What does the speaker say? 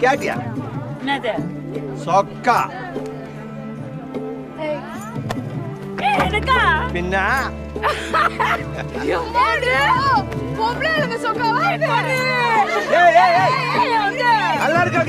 கேட்டியா? என்னது? சொக்கா. ஏய், எனக்கா? பின்ன? எம்மாடி பொம்பளை சொக்காவா ஏய் ஏய் ஏய் நல்லா இருக்கா